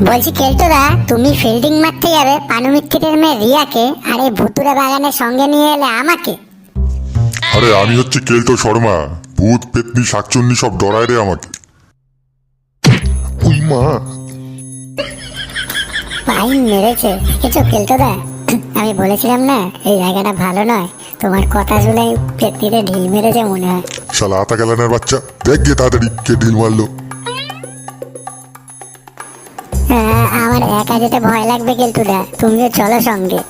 বলছি কেলটোদা তুমি ফিল্ডিং মারতে যাবে পানু মিত্তিরের মেয়ে রিয়াকে আর এই ভুতুরে বাগানের সঙ্গে নিয়ে এলে আমাকে। আরে আমি হচ্ছে কেলটো শর্মা। ভূত পেতনি শাকচুন্নি সব ডরায় রে আমাকে। উই মা। পাইন মেরেছে। কিছু কেলটোদা। আমি বলেছিলাম না এই জায়গাটা ভালো নয়। তোমার কথা শুনে পেত্তিতে ঢিল মেরেছে মনে হয়। শালা আতা গেলানের বাচ্চা। দেখ গিয়ে তাড়াতাড়ি কে ঢিল মারলো। আমার একা যেতে ভয় লাগবে কেলটুদা তুমিও চলো সঙ্গে।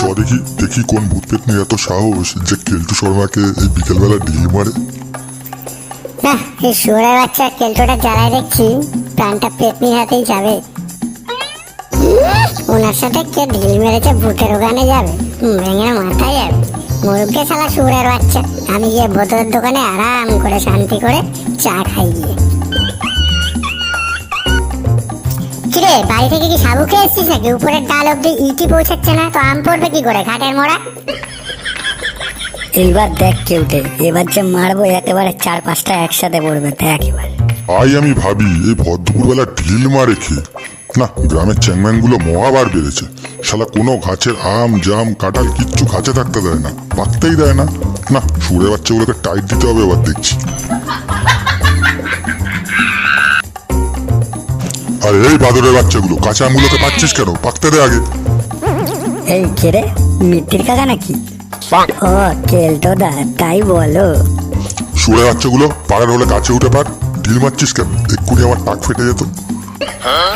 চ দেখি দেখি কোন ভূত পেতনির এত সাহস যে কেলটু শর্মাকে এই বিকেলবেলা ঢিল মারে। না এই বাচ্চা কেলটোটা জ্বালায় দেখছি প্রাণটা পেতনির হাতেই যাবে। ওনার সাথে কে ঢিল মেরেছে ভূতের ওখানে যাবে? ভেঙে মাথায় যাবে। মুরুখকে শালা শুয়ারের বাচ্চা। আমি গিয়ে বোতলের দোকানে আরাম করে শান্তি করে চা খাই গিয়ে। কিরে বাড়ি থেকে কি সাবু খেয়ে এসছিস নাকি? উপরের ডাল অব্দি ইটি পৌঁছাচ্ছে না তো আম পড়বে কি করে? ঘাটের মোড়া? এইবার দেখ কেউটে এবার যে মারবো একেবারে চার পাঁচটা একসাথে পড়বে দেখ এবার। আই আমি ভাবি এই ভদ্রপুরবেলা ঢিল মারে খেয়ে না গ্রামের চ্যাংম্যানগুলো মহাবার বেড়েছে। শালা কোনো গাছের আম জাম কাঁঠাল কিচ্ছু গাছে থাকতে দেয় না পাকতেই দেয় না। না সুরে বাচ্চাগুলোকে টাইট দিতে হবে এবার দেখছি। আরে এই বাদরের বাচ্চাগুলো কাঁচা আমগুলোকে পাচ্ছিস কেন? পাকতে দে আগে। এই কেরে মিত্তির কাকা নাকি? ও কেলটো দা তাই বলো। সুরে বাচ্চাগুলো পাড়ার হলে গাছে উঠে পার ঢিল মারছিস কেন? এক্ষুনি আমার টাক ফেটে যেত।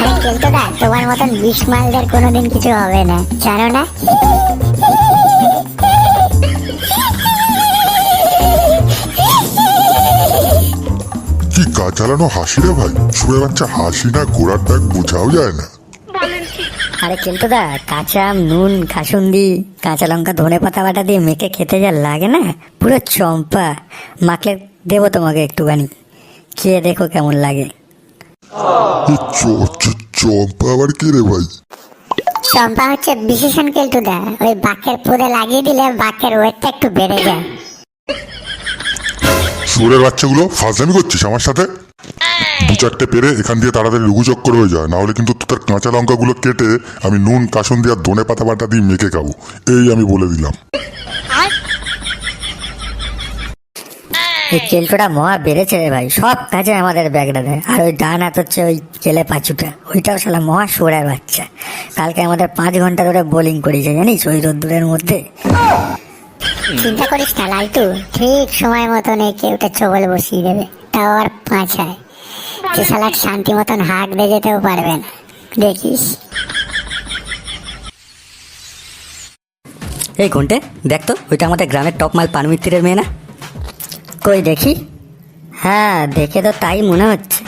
আরে কেলটোদা তোমার মতন বিষ মালদের কোনোদিন কিছু হবে না জানো না? কাজ চালানো হাসি রে ভাই? সুরে বাচ্চা হাসি না ঘোড়ার ডাক বোঝাও যায় না। আরে কেলটো দা কাঁচা আম, নুন কাসুন্দি কাঁচা লঙ্কা ধনে পাতা বাটা দিয়ে মেখে খেতে যা লাগে না পুরো চম্পা। মাখলে দেবো তোমাকে একটুখানি। খেয়ে দেখো কেমন লাগে। চম্পা আবার কি রে ভাই? চম্পা হচ্ছে বিশেষণ কেলটুদা ওই বাকের পুরে লাগিয়ে দিলে বাকের ওয়েটটা একটু বেড়ে যায়। সুরের বাচ্চাগুলো ফাজলামি করছিস আমার সাথে? দু চারটে পেরে এখান দিয়ে তাড়াতাড়ি লঘু চক্কর হয়ে যায় নাহলে কিন্তু তোর কাঁচা লঙ্কাগুলো কেটে আমি নুন, কাসন দিয়ে ধনে পাতা বাটা দিয়ে মেখে খাব। এই আমি বলে দিলাম। এই কেলটোটা মহা বেড়েছে রে ভাই, সব কাজে আমাদের ব্যাগটা দেয়। আর ওই ডান হাত হচ্ছে ওই কেলে পাঁচুটা, ওইটাও শালা মহা সোড়ার বাচ্চা। কালকে আমাদের পাঁচ ঘণ্টা ধরে বোলিং করেছে, জানিস? ওই রোদ্দুরের মধ্যে। চিন্তা করিস না লালটু। ঠিক সময় মতন এই কেউটা চবল বসিয়ে দেবে। তাও আর পাঁচায়। যে শালা শান্তি মতন হাঁক দিয়ে যেতেও পারবে না। দেখিস। এই ঘন্টে দেখ তো ওইটা আমাদের গ্রামের টপ মাল পানমিত্তিরের মেয়ে না? কই দেখি? হ্যাঁ দেখে তো তাই মনে হচ্ছে।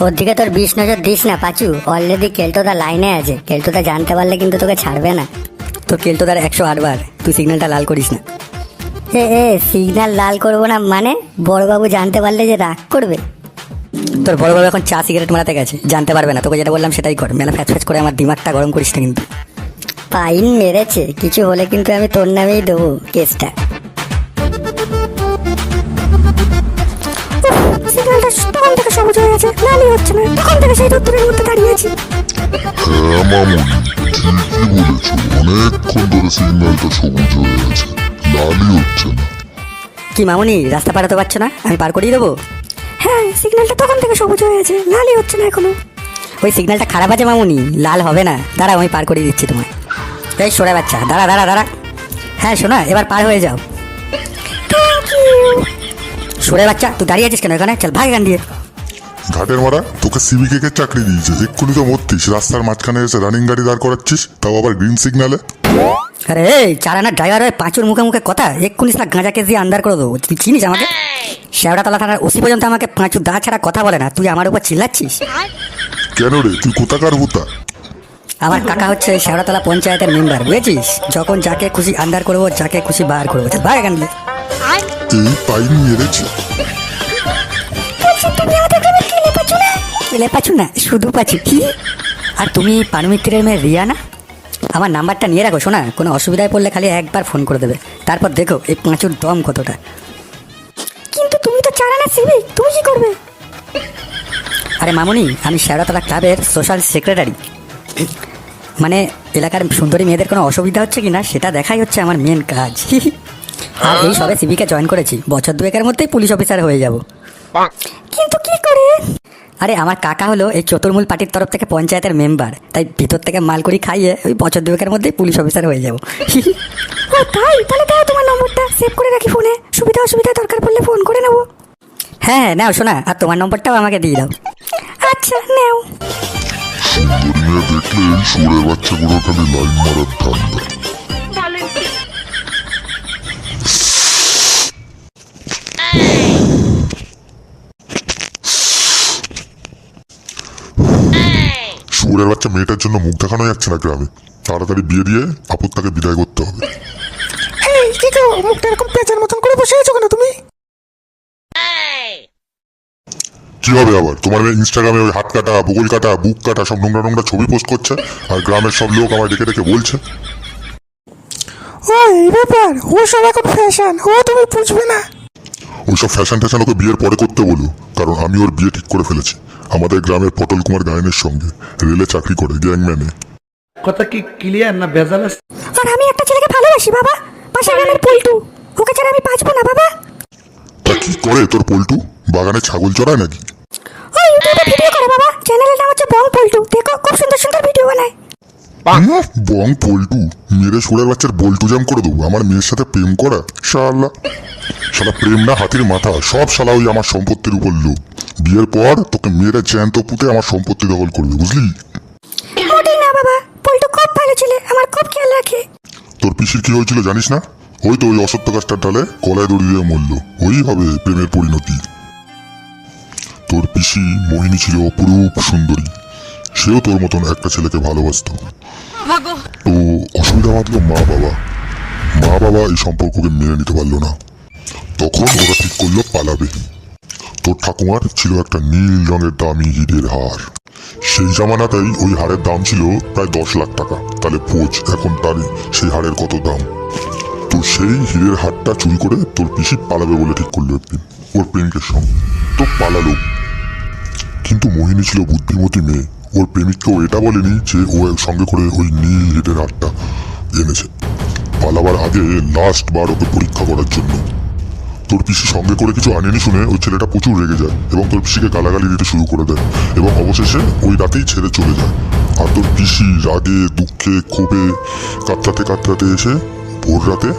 ওর দিকে তোর বিষ নজর দিস না পাচু। অলরেডি কেলটোদা লাইনে আছে। কেলটোদা জানতে পারলে কিন্তু তোকে ছাড়বে না। তো কেলটোদার একশো আটবার তুই সিগন্যালটা লাল করিস না। এ এ সিগন্যাল লাল করব না মানে? বড়বাবু জানতে পারলে যে রাগ করবে। তোর বড়বাবু এখন চা সিগারেট মারাতে গেছে। জানতে পারবে না। তোকে যেটা বললাম সেটাই কর। মেলা ফ্যাচ ফ্যাচ করে আমার দিমাগটা গরম করিস না কিন্তু। পাইন মেরেছে। কিছু হলে কিন্তু আমি তোর নামেই দেবো কেসটা। সিগন্যালটা তখন থেকে সবুজ হয়ে গেছে। লালই হচ্ছে না। তখন থেকে সেই রোদ্দুরের মধ্যে দাঁড়িয়ে আছি। ঠিকই বলেছ? অনেকক্ষণ ধরে সিগন্যালটা সবুজ হয়ে গেছে লালই হচ্ছে না। কি মামুনি রাস্তা পাঠাতে পারছ না? আমি পার করিয়ে দেবো? হ্যাঁ সিগন্যালটা তখন থেকে সবুজ হয়ে গেছে লালই হচ্ছে না এখনও। ওই সিগন্যালটা খারাপ আছে মামুনি লাল হবে না। দাঁড়াও আমি পার করিয়ে দিচ্ছি তোমায়। এই সোনা বাচ্চা দাঁড়া দাঁড়া দাঁড়া। হ্যাঁ শোনা এবার পার হয়ে যাও। সোরে বাচ্চা তুই দাঁড়িয়ে আছিস কেন এখানে? চল ভাগ এখান দিয়ে। ঘাটের মারা তোকে সিভিকে কে চাকরি দিয়েছে। এক্ষুনি তো মরতিস। রাস্তার মাঝখানে এসে রানিং গাড়ি দাঁড় করাচ্ছিস তাও আবার গ্রিন সিগন্যালে আরে এই চারানার ড্রাইভার হয়ে পাঁচুর মুখে মুখে কথা এক্ষুনি না গাঁজা দিয়ে আন্দার করে দেবো। তুই চিনিস আমাকে? শেওড়াতলা থানার ওসি পর্যন্ত আমাকে পাঁচুর দা ছাড়া কথা বলে না। তুই আমার উপর চিল্লাচ্ছিস? কেন রে? তুই কোথাকার হুতা আমার কাকা হচ্ছে শেওড়াতলা পঞ্চায়েতের মেম্বার বুঝেছিস? যখন যাকে খুশি আন্দার করব যাকে খুশি বার করব চল ভাগ এখান দিয়ে। এই পাইন মেরেছে এলে পাচ্ছু না শুধু পাচ্ছি কি? আর তুমি পানুমিত্রের মেয়ে রিয়া না? আমার নাম্বারটা নিয়ে রাখো শোনা? কোনো অসুবিধায় পড়লে খালি একবার ফোন করে দেবে। তারপর দেখো এই পাঁচুর দম কতটা। কিন্তু তুমি তো চারা না সিবি তুমি কি করবে? আরে মামুনি আমি শেওড়াতলা ক্লাবের সোশ্যাল সেক্রেটারি। মানে এলাকার সুন্দরী মেয়েদের কোনো অসুবিধা হচ্ছে কি না সেটা দেখাই হচ্ছে আমার মেন কাজ। আর এই সবে সিভিকে জয়েন করেছি। বছর দুয়েকের মধ্যেই পুলিশ অফিসার হয়ে যাব। কিন্তু কি করে? আরে আমার কাকা হলো এই চতুর্মূল পার্টির তরফ থেকে পঞ্চায়েতের মেম্বার। তাই ভিতর থেকে মাল মালকুড়ি খাইয়ে ওই বছর দুয়েকের মধ্যেই পুলিশ অফিসার হয়ে যাব। ও তাই? তাহলে দাও তোমার নম্বরটা। সেভ করে রাখি ফোনে। সুবিধা অসুবিধা দরকার পড়লে ফোন করে নেব। হ্যাঁ হ্যাঁ নাও শোনা আর তোমার নম্বরটাও আমাকে দিয়ে দাও। আচ্ছা নেও। মেয়ে দেখলে সুরের বাচ্চাগুলো খালি লাইন মারার ধান্দা। সুরের বাচ্চা মেয়েটার জন্য মুখ দেখানো যাচ্ছে না গ্রামে। তাড়াতাড়ি বিয়ে দিয়ে আপত্তাকে বিদায় করতে হবে। এই কি গো মুখটা এরকম পেঁচার মতন করে বসে আছো কেন তুমি? কি হবে আবার? তোমার ইনস্টাগ্রামে ওই হাত কাটা বগল কাটা বুক কাটা সব নোংরা নোংরা ছবি পোস্ট করছে আর গ্রামের সব লোক আমায় ডেকে ডেকে বলছে। ও এই ব্যাপার ও সব এখন ফ্যাশন ও তুমি বুঝবে না। ওইসব ফ্যাশন ট্যাশন ওকে বিয়ের পরে করতে বলো কারণ আমি ওর বিয়ে ঠিক করে ফেলেছি। আমাদের গ্রামের পটল কুমার গায়নের সঙ্গে রেলে চাকরি করে গ্যাংম্যানে। কথা কি ক্লিয়ার না ভেজাল আর আমি একটা ছেলেকে ভালোবাসি বাবা। পাশের গ্রামের পল্টু। ওকে ছাড়া আমি বাঁচবো না বাবা। তা কি করে তোর পল্টু? বাগানে ছাগল চড়ায় নাকি? ও ইউটিউবে ভিডিও করে বাবা। চ্যানেলের নাম হচ্ছে বং পল্টু। দেখো খুব সুন্দর সুন্দর ভিডিও বানায়। বং পল্টু। মেরে সুরের বাচ্চার বল্টু জাম করে দেবো। আমার মেয়ের সাথে প্রেম করা? শালা। শালা প্রেম না হাতির মাথা। সব শালা ওই আমার সম্পত্তির উপর লোক বিয়ের পর তোকে মেয়েরা জ্যান্ত পুঁতে আমার সম্পত্তি দখল করবে বুঝলি? মোটেই না বাবা। পল্টু খুব ভালো ছেলে। আমার খুব খেয়াল রাখে। তোর পিসির কি হয়েছিল জানিস না? ওই তো ওই অসত্য গাছটার ডালে কলায় দড়ি দিয়ে মরল। ওই হবে প্রেমের পরিণতি। তোর পিসি মোহিনী ছিল অপরূপ সুন্দরী। সেও তোর মতন একটা ছেলেকে ভালোবাসতো। তো অসুবিধা বাঁধলো মা বাবা। মা বাবা এই সম্পর্ককে মেনে নিতে পারল না। তখন ওরা ঠিক করল, পালাবে। তোর ঠাকুমার ছিল একটা নীল রঙের দামি হিরের হার। সেই জামানাতেই ওই হারের দাম ছিল প্রায় দশ লাখ টাকা। তাহলে পোচ এখন তার সেই হারের কত দাম? তো সেই হিরের হারটা চুরি করে তোর পিসি পালাবে বলে ঠিক করল একদিন, ওর প্রেমিকের সঙ্গে। তো পালালো। কিন্তু মোহিনী ছিল বুদ্ধিমতী মেয়ে। ওর প্রেমিককেও এটা বলেনি যে ও সঙ্গে করে ওই নীল হিরের হারটা এনেছে। পালাবার আগে লাস্ট বার ওকে পরীক্ষা করার জন্য। তোর পিসি সঙ্গে করে কিছু আনেনি শুনে ওই ছেলেটা প্রচুর রেগে যায় এবং তোর পিসিকে গালাগালি দিতে শুরু করে দেয় এবং অবশেষে ওই রাতেই ছেড়ে চলে যায়। আর তোর পিসি রাগে, দুঃখে, ক্ষোভে কাতরাতে কাতরাতে এসে ভোর রাতে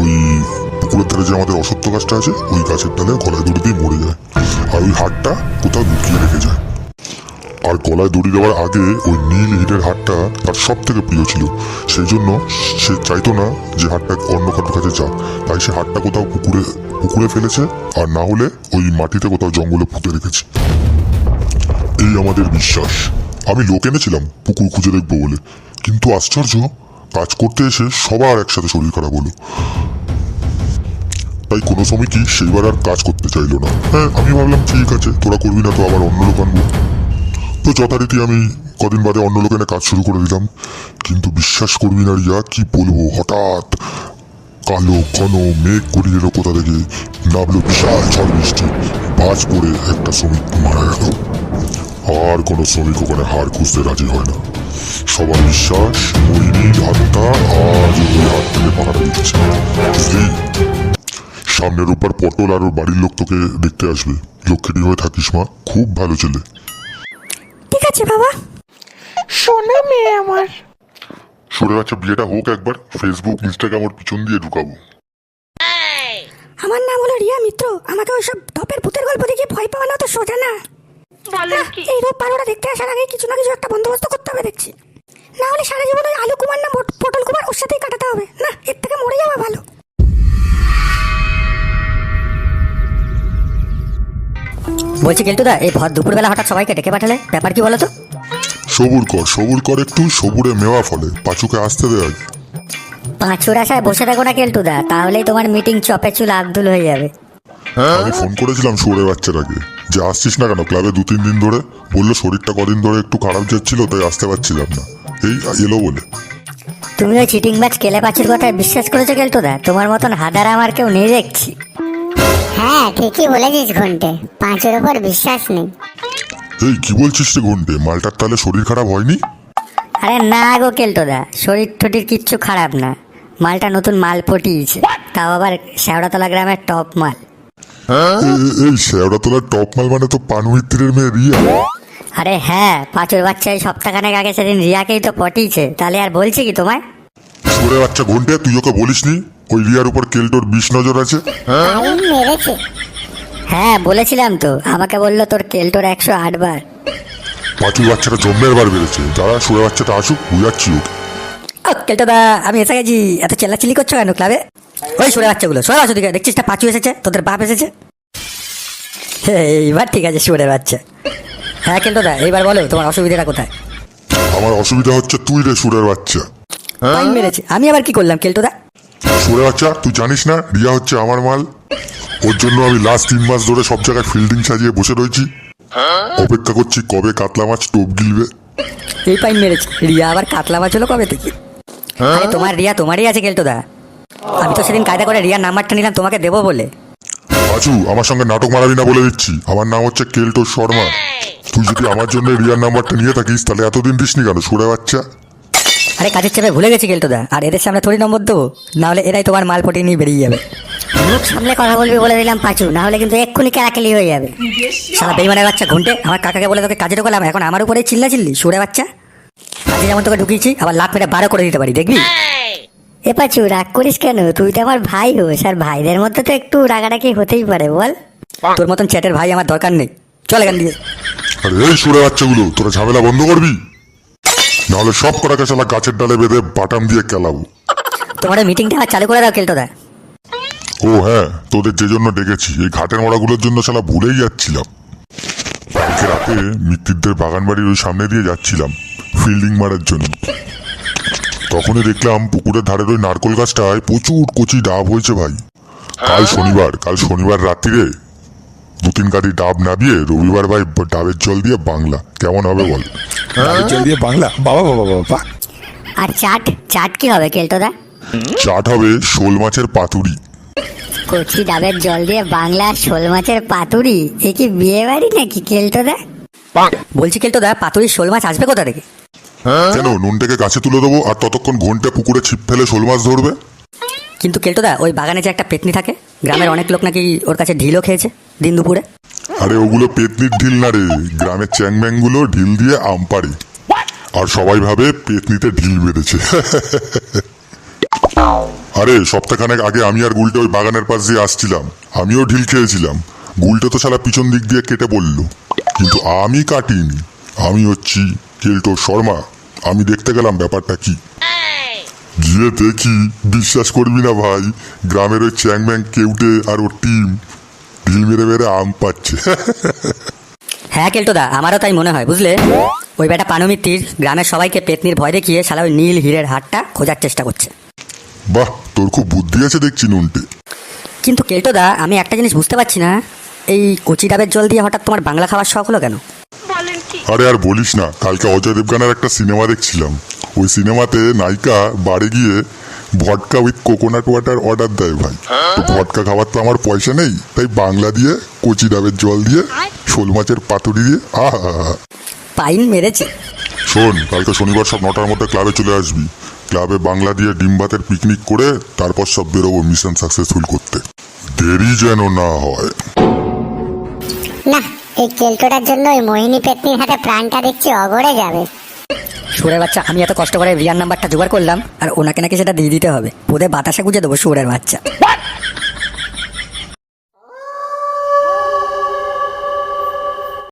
ওই পুকুরের ধারে যে আমাদের অসত্য গাছটা আছে, ওই গাছের ডালে গলায় দড়ি দিয়ে মরে যায়। আর ওই হাটটা কোথাও লুকিয়ে রেখে যায়। আর গলায় দড়ি দেওয়ার আগে ওই নীল হিটের হাটটা তার সব থেকে প্রিয় ছিল। সেই জন্য সে চাইতো না যে হাটটা অন্য কারোর কাছে যাক। তাই সে হাটটা কোথাও পুকুরে পুকুরে ফেলেছে আর না হলে ওই মাটিতে কোথাও জঙ্গলে পুঁতে রেখেছে। এই আমাদের বিশ্বাস। আমি লোক এনেছিলাম, পুকুর খুঁজে দেখব বলে। কিন্তু আশ্চর্য, কাজ করতে এসে সবার একসাথে শরীর খারাপ হলো। তাই কোনো শ্রমিকই সেইবার আর কাজ করতে চাইলো না। হ্যাঁ আমি ভাবলাম ঠিক আছে, তোরা করবি না তো আবার অন্য লোক আনব। তো যথারীতি আমি কদিন বাদে অন্য লোক এনে কাজ শুরু করে দিলাম। কিন্তু বিশ্বাস করবি না রিয়া, কি বলব? হঠাৎ কালো, ঘন মেঘ গড়িয়ে এলো কোথা থেকে? নামলো বিশাল ঝড় বৃষ্টি। বাজ পড়ে একটা শ্রমিক মারা গেল। আর কোনো শ্রমিক ওখানে হার খুঁজতে রাজি হয় না। সবার বিশ্বাস মোহিনীর আত্মা আজ ওই হাত থেকে পাহারা দিচ্ছে। সামনের উপর পটল আর বাড়ির লোক তোকে দেখতে আসবে। লক্ষ্মীটি হয়ে থাকিস মা। খুব ভালো ছেলে। ঠিক আছে বাবা? সোনা মেয়ে আমার। সরে আছে বিয়েটা হোক একবার ফেসবুক ইনস্টাগ্রাম ওর পিছন দিয়ে ঢুকাবো। আমার নাম হলো রিয়া মিত্র। আমাকে ওইসব ধপের ভূতের গল্প দেখে ভয় পাওয়ানো তো সোজা না। না, এই রূপ পারোটা দেখতে আসার আগে কিছু না কিছু একটা বন্দোবস্ত করতে হবে দেখছি। না হলে সারা জীবন ওই আলু বলছি কেলটুদা এই ভর দুপুরবেলা হঠাৎ সবাইকে ডেকে পাঠালে ব্যাপার কি বলো তো সবুর কর সবুর কর একটু সবুরে মেওয়া ফলে পাঁচুকে আসতে দে আগে পাঁচুর আশায় বসে থাকো না কেলটুদা তাহলেই তোমার মিটিং চপে চুল আব্দুল হয়ে যাবে। আমি ফোন করেছিলাম শুয়োরের বাচ্চাটাকে যে আসছিস না কেন ক্লাবে দু তিন দিন ধরে? বলল শরীরটা কদিন ধরে একটু খারাপ যাচ্ছিল তাই আসতে পারছিলাম না। এই এলো বলে। তুমি ওই চিটিং ম্যাচ কেলে পাঁচুর কথায় বিশ্বাস করেছ কেলটুদা তোমার মতন হাদার আমার কেউ নেই দেখছি। হ্যাঁ ঠিকই বলেছিস ঘন্টে। পাঁচের ওপর বিশ্বাস নেই। এই কি বলছিস রে ঘন্টে? মালটার তাহলে শরীর খারাপ হয়নি? আরে না গো কেলটোদা শরীর টটির কিচ্ছু খারাপ না। মালটা নতুন মাল পটিয়েছে। তাও আবার শেওড়াতলা গ্রামের টপ মাল। এ- এই শেওড়াতলার টপ মাল মানে তো পানমিত্রের মেয়ে রিয়া। আরে হ্যাঁ পাঁচুর বাচ্চা এই সপ্তাহখানেক আগে সেদিন রিয়াকেই তো পটিয়েছে। তাহলে আর বলছি কি তোমায়? সুরে বাচ্চা ঘন্টে তুই ওকে বলিসনি? ওই রিয়ার উপর কেলটোর বিষ নজর আছে? পাইন মেরেছে। হ্যাঁ বলেছিলাম তো। আমাকে বলল তোর কেলটোর একশো আট বার। পাঁচুর বাচ্চাটা জন্মের বার বেড়েছে। যারা সুরে বাচ্চাটা আসুক বুঝাচ্ছি ওকে। ও কেলটোদা আমি এসে গেছি। এত চেল্লাচিল্লি করছ কেন ক্লাবে? ওই সরে বাচ্চাগুলো সরে আসো দিকে। দেখছিস না পাঁচু এসেছে তোদের বাপ এসেছে। এইবার ঠিক আছে সুরের বাচ্চা। হ্যাঁ কেলটোদা এইবার বলো তোমার অসুবিধাটা কোথায়? আমার অসুবিধা হচ্ছে তুই রে সুরের বাচ্চা। পাইন মেরেছে। আমি আবার কি করলাম কেলটোদা সুরে বাচ্চা তুই জানিস না রিয়া হচ্ছে আমার মাল। ওর জন্য আমি লাস্ট তিন মাস ধরে সব জায়গায় ফিল্ডিং সাজিয়ে বসে রয়েছি। অপেক্ষা করছি কবে কাতলা মাছ টোপ গিলবে। এই পাইন মেরেছে। রিয়া আবার কাতলা মাছ হলো কবে থেকে? আরে তোমার রিয়া তোমারই আছে কেলটোদা আমি তো সেদিন কায়দা করে রিয়ার নাম্বারটা নিলাম তোমাকে দেবো বলে। পাচু আমার সঙ্গে নাটক মারাবি না বলে দিচ্ছি। আমার নাম হচ্ছে কেলটো শর্মা। তুই যদি আমার জন্য রিয়ার নাম্বারটা নিয়ে থাকিস তাহলে এতদিন দিসনি কেন সুরে বাচ্চা? আরে কাজের চাপে ভুলে গেছি কেলটোদা আর এদের সামনে থোড়ি নম্বর দেবো নাহলে এরাই তোমার মাল পটিয়ে নিয়ে বেরিয়ে যাবে। মুখ সামনে কথা বলবি বলে দিলাম পাঁচু না হলে কিন্তু এক্ষুনি কেলাকেলি হয়ে যাবে। সারা বেইমানের বাচ্চা ঘুনটে আমার কাকাকে বলে তোকে কাজে ঢোকালাম এখন আমার উপরে চিল্লা চিল্লি সুরে বাচ্চা। কাজে যেমন তোকে ঢুকিয়েছি আবার লাখ মেরে বারো করে দিতে পারি দেখবি? এ পাচু রাগ করিস কেন? তুই তো আমার ভাই হোস আর ভাইদের মধ্যে তো একটু রাগারাগি হতেই পারে বল। তোর মতন চ্যাটের ভাই আমার দরকার নেই। চল এখান দিয়ে। আরে এই সুরে বাচ্চাগুলো তোরা ঝামেলা বন্ধ করবি? নাহলে সব কটাকে শালা গাছের ডালে বেঁধে বাটাম দিয়ে কেলাবো। তোমার মিটিংটা আবার চালু করে দাও কেলটোদা ও হ্যাঁ তোদের যে জন্য ডেকেছি এই ঘাটের মরাগুলোর জন্য শালা ভুলেই যাচ্ছিলাম। কালকে রাতে মিত্তিরদের বাগান বাড়ির ওই সামনে দিয়ে যাচ্ছিলাম ফিল্ডিং মারার জন্য। তখনই দেখলাম পুকুরের ধারের ওই নারকল গাছটায় প্রচুর কচি ডাব হয়েছে ভাই। কাল শনিবার কাল শনিবার রাত্রিরে দু তিন গাড়ি ডাব নাবিয়ে রবিবার ভাই ডাবের জল দিয়ে বাংলা। কেমন হবে বল? জল দিয়ে বাংলা। বাবা বাবা বাবা আর চাট? চাট কি হবে কেলটোদা? চাট হবে শোল মাছের পাতুরি। কচি ডাবের জল দিয়ে বাংলা আর শোল মাছের পাতুরি? এ কি বিয়ে বাড়ি নাকি কেলটোদা? বলছি কেলটোদা পাতুরির শোল মাছ আসবে কোথা থেকে? কেন নুনটাকে গাছে তুলে দেবো আর ততক্ষণ ঘণ্টা পুকুরে ছিপ ফেলে শোল মাছ ধরবে? কিন্তু কেলটোদা ওই বাগানে যে একটা পেতনি থাকে গ্রামের অনেক লোক নাকি ওর কাছে ঢিলও খেয়েছে দিন দুপুরে। আরে ওগুলো পেতনির ঢিল না রে। গ্রামের চ্যাংম্যাংগুলো ঢিল দিয়ে আম পাড়ে। আর সবাই ভাবে পেতনিতে ঢিল বেঁধেছে। আরে সপ্তাহখানেক আগে আমি আর গুলটা ওই বাগানের পাশ দিয়ে আসছিলাম। আমিও ঢিল খেয়েছিলাম। গুলটা তো সারা পিছন দিক দিয়ে কেটে পড়ল কিন্তু আমি কাটিনি। আমি হচ্ছি কেল্টো শর্মা। আমি দেখতে গেলাম ব্যাপারটা কি। গিয়ে দেখি বিশ্বাস করবি না ভাই গ্রামের ওই চ্যাংম্যাং কেউটে আর ওর টিম ঢিল মেরে মেরে আম পাচ্ছে। হ্যাঁ কেলটোদা আমারও তাই মনে হয় বুঝলে? ওই বেটা পানুমিত্তির গ্রামের সবাইকে পেতনির ভয় দেখিয়ে শালা ওই নীল হীরের হাটটা খোঁজার চেষ্টা করছে। বাহ তোর খুব বুদ্ধি আছে দেখছি নুনটে। কিন্তু কেলটোদা আমি একটা জিনিস বুঝতে পারছি না এই কচি ডাবের জল দিয়ে হঠাৎ তোমার বাংলা খাওয়ার শখ হলো কেন? আরে আর বলিস না কালকে অজয় দেবগানের একটা সিনেমা দেখছিলাম। ওই সিনেমাতে নায়িকা বাড়ি গিয়ে vodka with coconut water order দেয় ভাই। তো ভটকা খাবার তো আমার পয়সা নেই তাই বাংলা দিয়ে কচি ডাবের জল দিয়ে শোল মাছের পাতুরি দিয়ে আহ পাইন মেরেছে। শোন কালকে শনিবার সব নটার মধ্যে ক্লাবে চলে আসবি। ক্লাবে বাংলা দিয়ে ডিম ভাতের পিকনিক করে তারপর সব বেরোবো মিশন সাকসেসফুল করতে। দেরি যেন না হয়। না এই কেলটোটার জন্য ওই মোহিনী পেতনির হাতে প্রাণটা দেখছি অগড়ে যাবে। সুরের বাচ্চা, আমি এত কষ্ট করে রিয়ার নাম্বারটা জোগাড় করলাম, আর ওনাকে নাকি সেটা দিয়ে দিতে হবে। ওদের বাতাসা গুঁজে দেবো সুরের বাচ্চা।